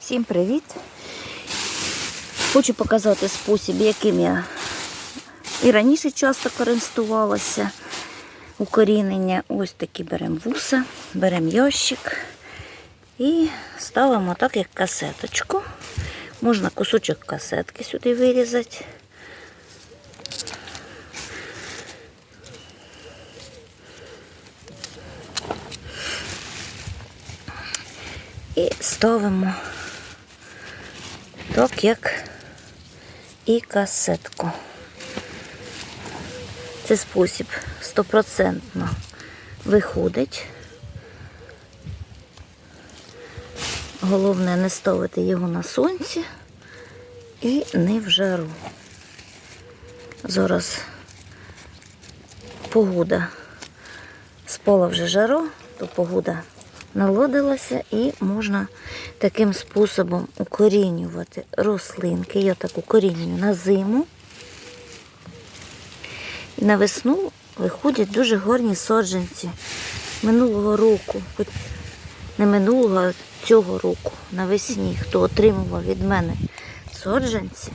Всім привіт! Хочу показати спосіб, яким я і раніше часто користувалася укорінення. Ось такі беремо вуса, беремо ящик і ставимо так, як касеточку. Можна кусочок касетки сюди вирізати. І ставимо так, як і касетку. Це спосіб стопроцентно виходить. Головне не ставити його на сонці і не в жару. Зараз погода спала вже жару, то погода наладилася і можна таким способом укорінювати рослинки. Я так укорінюю на зиму. І на весну виходять дуже гарні саджанці минулого року. Хоч Не минулого, а цього року, навесні, хто отримував від мене саджанці,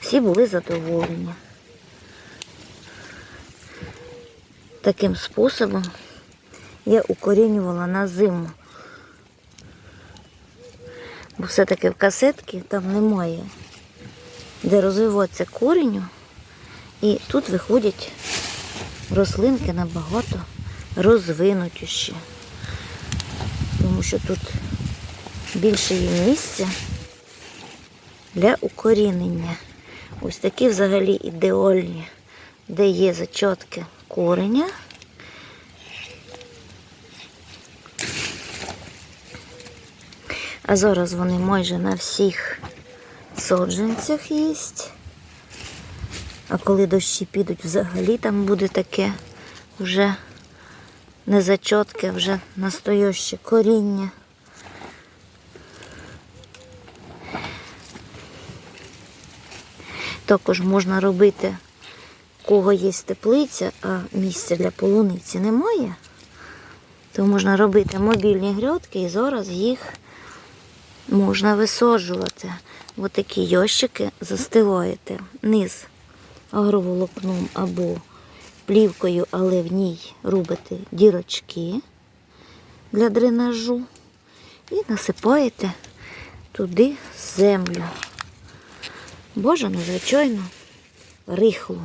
всі були задоволені. Таким способом я укорінювала на зиму. Бо все-таки в касетці там немає, де розвиватися корінню. І тут виходять рослинки набагато розвинутіші. Тому що тут більше є місця для укорінення. Ось такі взагалі ідеальні, де є зачатки кореня. А зараз вони майже на всіх саджанцях є. А коли дощі підуть, взагалі там буде таке вже не зачотки, вже настояще коріння. Також можна робити, кого є теплиця, а місця для полуниці немає, то можна робити мобільні грядки і зараз їх можна висаджувати. Ось такі ящики застилаєте низ агроволокном або плівкою, але в ній робите дірочки для дренажу і насипаєте туди землю. Боже, надзвичайно рихлу.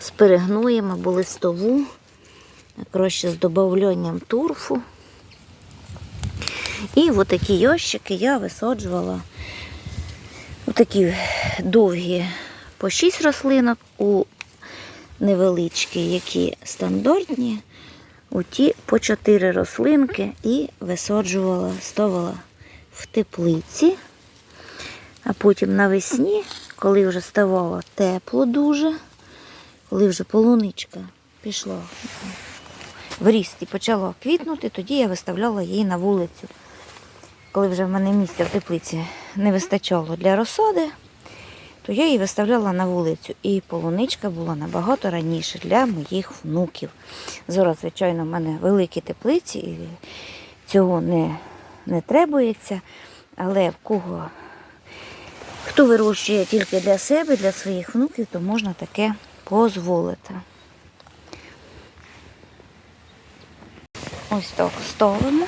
З перегноєм або листову, краще з додаванням турфу. І в такі ящики я висаджувала такі довгі по 6 рослинок, у невеличкі, які стандартні, у ті по 4 рослинки і висаджувала, ставила в теплиці. А потім навесні, коли вже ставало тепло дуже, коли вже полуничка пішла в ріст і почала квітнути, тоді я виставляла її на вулицю. Коли вже в мене місця в теплиці не вистачало для розсади, то я її виставляла на вулицю. І полуничка була набагато раніше для моїх внуків. Зараз, звичайно, в мене великі теплиці, і цього не, не требується. Але в кого хто вирощує тільки для себе, для своїх внуків, то можна таке дозволити. Ось так ставимо.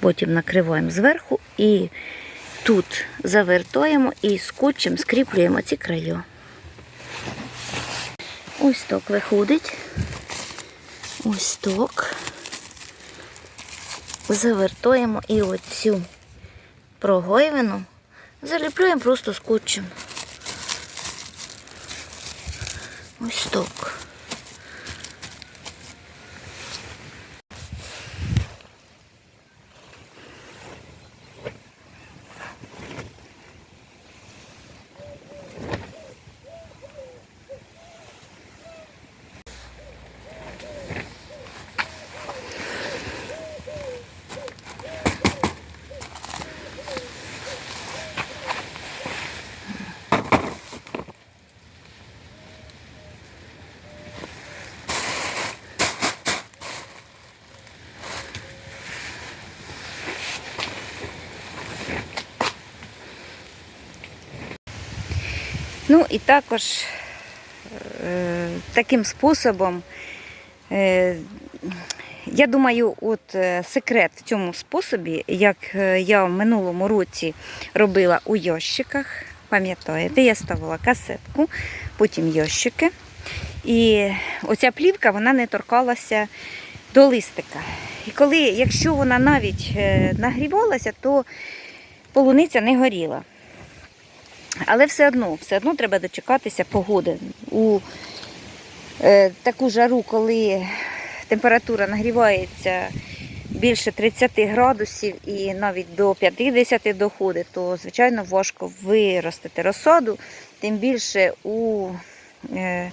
Потім накриваємо зверху і тут завертаємо і скотчем скріплюємо ці краю. Ось так виходить. Ось так. Завертаємо і оцю прогойвину заліплюємо просто скотчем. Ось так. Ну і також е, таким способом, е, я думаю, от е, секрет в цьому способі, як я в минулому році робила у ящиках, пам'ятаєте, я ставила касетку, потім ящики. І оця плівка вона не торкалася до листика. І коли, якщо вона навіть нагрівалася, то полуниця не горіла. Але все одно, все одно треба дочекатися погоди. У е, таку жару, коли температура нагрівається більше 30 градусів і навіть до 50 доходить, то звичайно важко виростити розсаду, тим більше у е,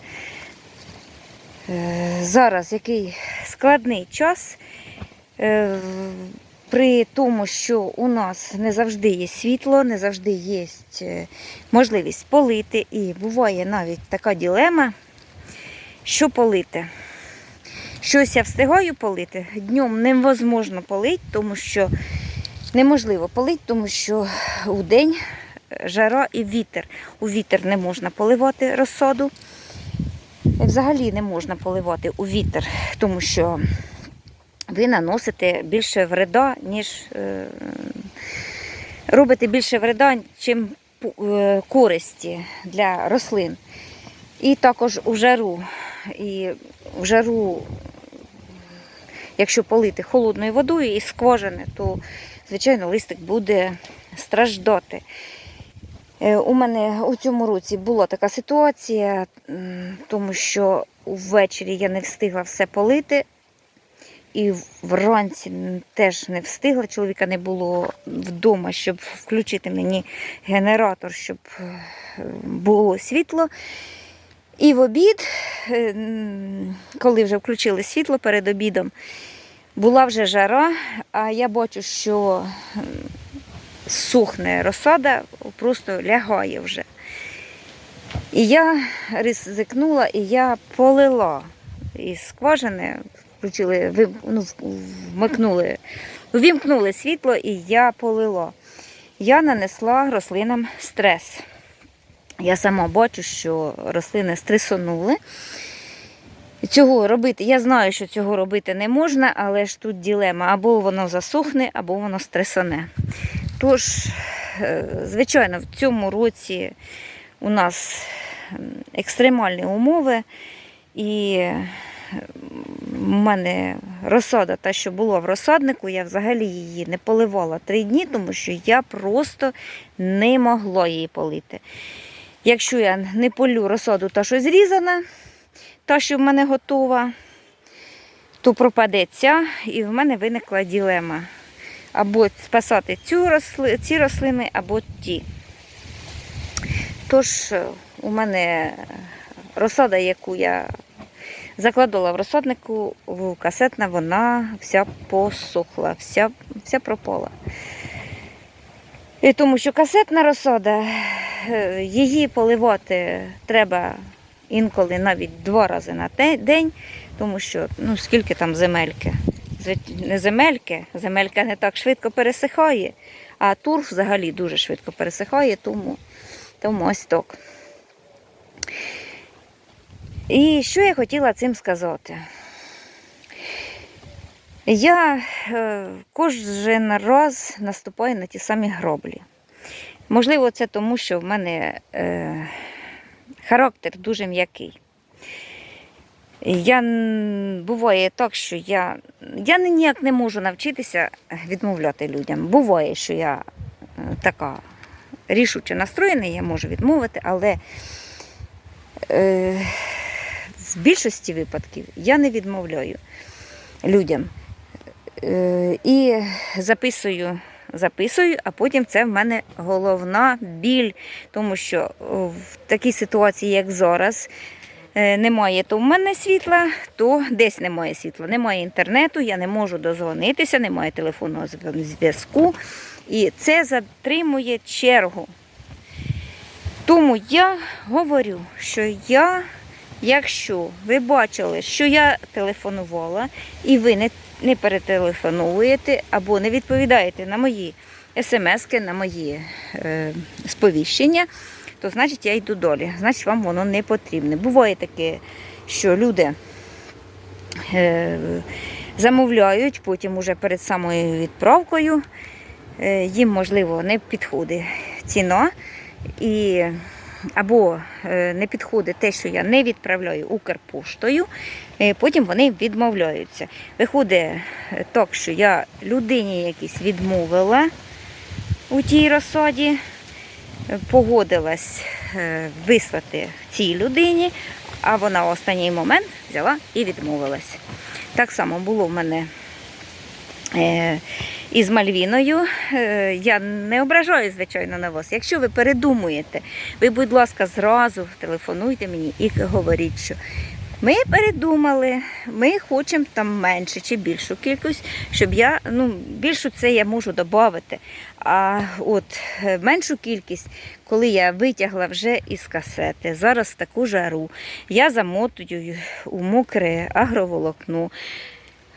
е, зараз який складний час. Е, при тому, що у нас не завжди є світло, не завжди є е, можливість полити. І буває навіть така ділема, що полити. Щось я встигаю полити, днем невозможно полити, тому що неможливо полити, тому що у день жара і вітер. У вітер не можна поливати розсаду. Взагалі не можна поливати у вітер, тому що ви наносите більше вреда, ніж е, робите більше вреда, чим е, користі для рослин. І також у жару. І в жару, якщо полити холодною водою і скважини, то, звичайно, листик буде страждати. Е, У мене у цьому році була така ситуація, тому що ввечері я не встигла все полити. І вранці теж не встигла. Чоловіка не було вдома, щоб включити мені генератор, щоб е, було світло. І в обід, е, коли вже включили світло перед обідом, була вже жара, а я бачу, що сухне розсада, просто лягає вже. І я ризикнула, і я полила із скважини, включили, ви- ну, вмикнули, увімкнули світло, і я полила. Я нанесла рослинам стрес. Я сама бачу, що рослини стресонули. Цього робити, я знаю, що цього робити не можна, але ж тут ділема, або воно засохне, або воно стресоне. Тож, е, звичайно, в цьому році у нас екстремальні умови, і в мене розсада, та, що була в розсаднику, я взагалі її не поливала три дні, тому що я просто не могла її полити. Якщо я не полю розсаду, та що зрізана, та, що в мене готова, то пропаде ця, і в мене виникла ділема. Або спасати цю росли, ці рослини, або ті. Тож е, у мене розсада, яку я закладала в розсаднику касетна, вона вся посохла, вся, вся пропала. І тому що касетна розсада, е, її поливати треба інколи навіть два рази на день, тому що ну, скільки там земельки. Не земельки, земелька не так швидко пересихає, а турф взагалі дуже швидко пересихає, тому, тому ось так. І що я хотіла цим сказати? Я е, кожен раз наступаю на ті самі гроблі. Можливо, це тому, що в мене е, характер дуже м'який. Я буває так, що я, я ніяк не можу навчитися відмовляти людям. Буває, що я е, така рішуче настроєна, я можу відмовити, але е, в більшості випадків я не відмовляю людям. Е, і записую, записую, а потім це в мене головна біль, тому що в такій ситуації, як зараз, е, немає то в мене світла, то десь немає світла. Немає інтернету, я не можу дозвонитися, немає телефонного зв'язку. І це затримує чергу. Тому я говорю, що я, якщо ви бачили, що я телефонувала, і ви не, не перетелефонуєте або не відповідаєте на мої смски, на мої е, сповіщення, то значить я йду долі. Значить, вам воно не потрібне. Буває таке, що люди е, замовляють, потім уже перед самою відправкою е, їм, можливо, не підходить ціна. І або е, не підходить те, що я не відправляю Укрпоштою, е, потім вони відмовляються. Виходить е, так, що я людині якійсь відмовила у тій розсаді, погодилась вислати цій людині, а вона в останній момент взяла і відмовилась. Так само було в мене із Мальвіною. Е, Я не ображаю, звичайно, на вас. Якщо ви передумуєте, ви, будь ласка, зразу телефонуйте мені і говоріть, що ми передумали, ми хочемо там менше чи більшу кількість, щоб я, ну, більшу це я можу додати. А от е, меншу кількість, коли я витягла вже із касети, зараз таку жару, я замотую у мокре агроволокно.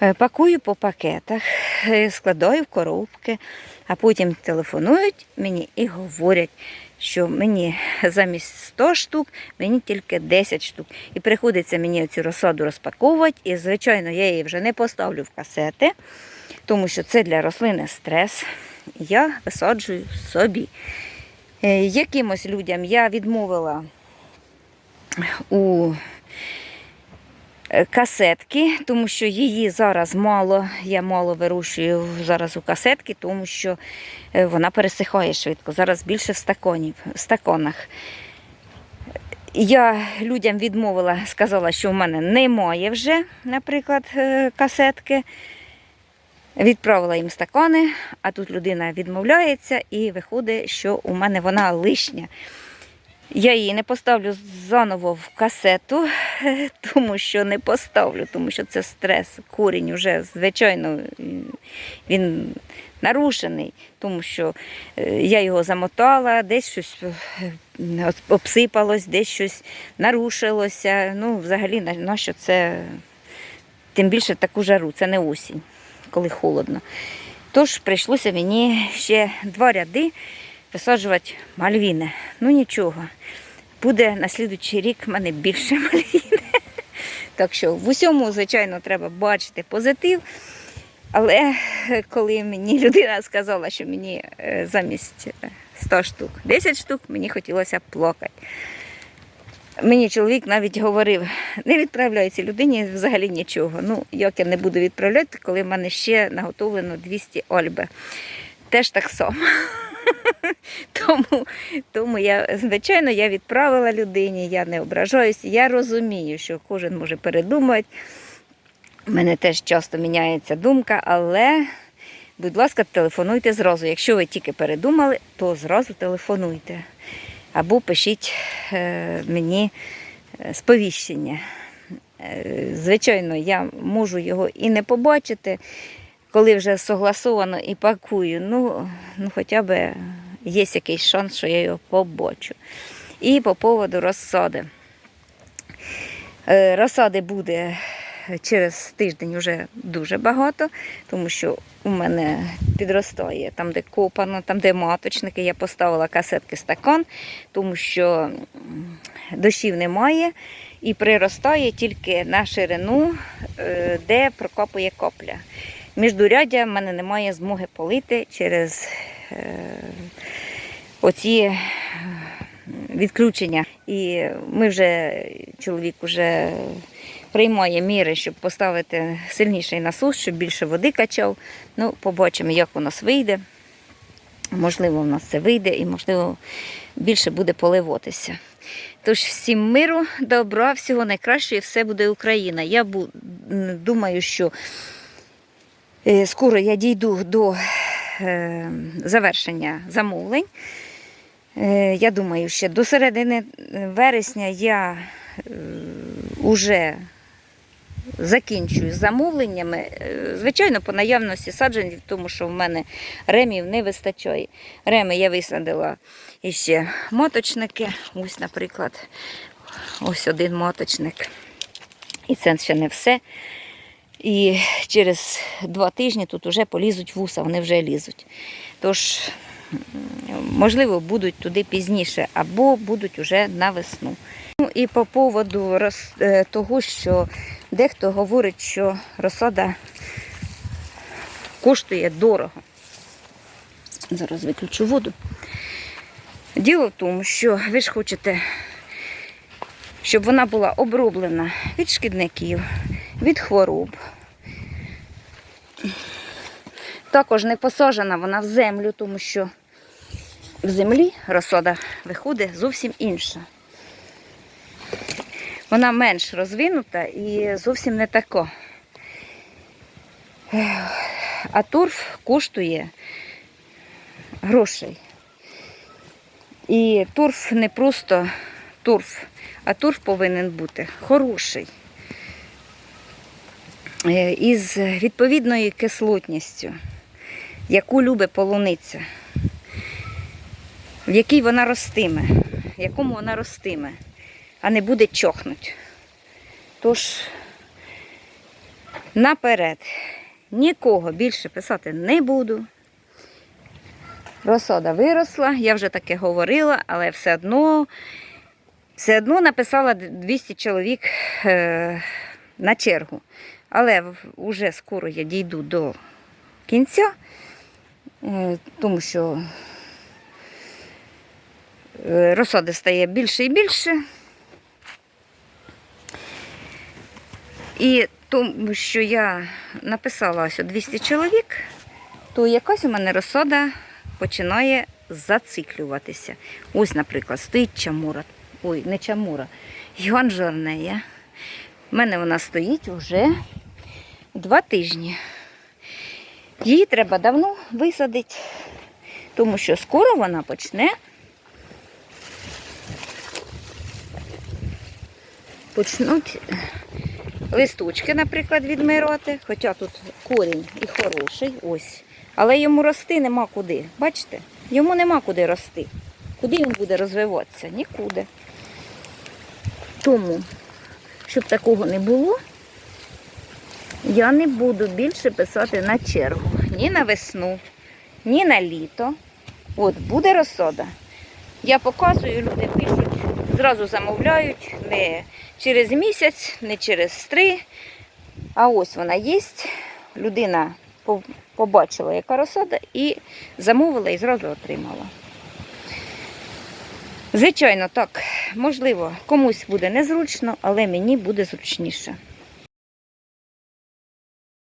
Е, Пакую по пакетах, е, складаю в коробки, а потім телефонують мені і говорять, що мені замість 100 штук мені тільки 10 штук. І приходиться мені цю розсаду розпаковувати. І, звичайно, я її вже не поставлю в касети, тому що це для рослини стрес. Я висаджую собі. Е, Якимось людям я відмовила у касетки, тому що її зараз мало, я мало вирощую зараз у касетки, тому що е, вона пересихає швидко. Зараз більше в стаконів, в стаконах. Я людям відмовила, сказала, що в мене немає вже, наприклад, е, касетки. Відправила їм стакани, а тут людина відмовляється і виходить, що у мене вона лишня. Я її не поставлю заново в касету, тому що не поставлю, тому що це стрес. Корінь вже, звичайно, він нарушений, тому що е, я його замотала, десь щось е, обсипалось, десь щось нарушилося. Ну, взагалі, на- що це тим більше таку жару, це не осінь, коли холодно. Тож прийшлося мені ще два ряди висаджувати мальвіни. Ну нічого, буде на слідуючий рік в мене більше мальвіни. Так що в усьому, звичайно, треба бачити позитив. Але е, коли мені людина сказала, що мені е, замість е, 100 штук 10 штук, мені хотілося плакати. Мені чоловік навіть говорив, не відправляй цій людині взагалі нічого. Ну, як я не буду відправляти, коли в мене ще наготовлено 200 ольби. Теж так само. Тому, тому я, звичайно, я відправила людині, я не ображаюся. Я розумію, що кожен може передумати. У мене теж часто міняється думка, але, будь ласка, телефонуйте зразу. Якщо ви тільки передумали, то зразу телефонуйте. Або пишіть е, мені е, сповіщення. Е, Звичайно, я можу його і не побачити, коли вже согласовано і пакую. Ну, ну хоча б є якийсь шанс, що я його побачу. І по поводу розсади. Е, Розсади буде через тиждень вже дуже багато, тому що у мене підростає там, де копано, там, де маточники. Я поставила касетки стакан, тому що дощів немає і приростає тільки на ширину, е, де прокопує копля. Міждуряддя в мене немає змоги полити через е, оці е, відключення. І ми вже, чоловік вже приймає міри, щоб поставити сильніший насос, щоб більше води качав. Ну, побачимо, як у нас вийде. Можливо, у нас це вийде і, можливо, більше буде поливатися. Тож всім миру, добра, всього найкращого і все буде Україна. Я думаю, що скоро я дійду до е, завершення замовлень. Е, Я думаю, ще до середини вересня я вже закінчую замовленнями. Е, Звичайно, по наявності саджанців, тому що в мене ремів не вистачає. Реми я висадила іще моточники. Ось, наприклад, ось один моточник. І це ще не все. І через два тижні тут вже полізуть вуса, вони вже лізуть. Тож можливо, будуть туди пізніше або будуть уже на весну. Ну і по поводу роз- е, того, що дехто говорить, що розсада коштує дорого. Зараз виключу воду. Діло в тому, що ви ж хочете, щоб вона була оброблена від шкідників, від хвороб. Також не посаджена вона в землю, тому що в землі розсада виходить зовсім інша. Вона менш розвинута і зовсім не така. А торф коштує грошей. І торф не просто торф, а торф повинен бути хороший. Е, Із відповідною кислотністю, яку любить полуниця, в якій вона ростиме, в якому вона ростиме, а не буде чохнуть. Тож, наперед, нікого більше писати не буду. Розсада виросла, я вже таке говорила, але все одно, все одно написала 200 чоловік е, на чергу. Але вже скоро я дійду до кінця, е, тому що е, розсади стає більше і більше. І тому, що я написала ось 200 чоловік, то якась у мене розсада починає зациклюватися. Ось, наприклад, стоїть чамура. Ой, не чамура, Йоан Жорнея. У мене вона стоїть вже два тижні. Її треба давно висадити, тому що скоро вона почне. Почнуть листочки, наприклад, відмирати. Хоча тут корінь і хороший, ось. Але йому рости нема куди. Бачите? Йому нема куди рости. Куди він буде розвиватися? Нікуди. Тому, щоб такого не було, я не буду більше писати на чергу. Ні на весну, ні на літо. От буде розсада. Я показую, люди пишуть, зразу замовляють не через місяць, не через три. А ось вона є. Людина побачила, яка розсада, і замовила і зразу отримала. Звичайно, так, можливо, комусь буде незручно, але мені буде зручніше.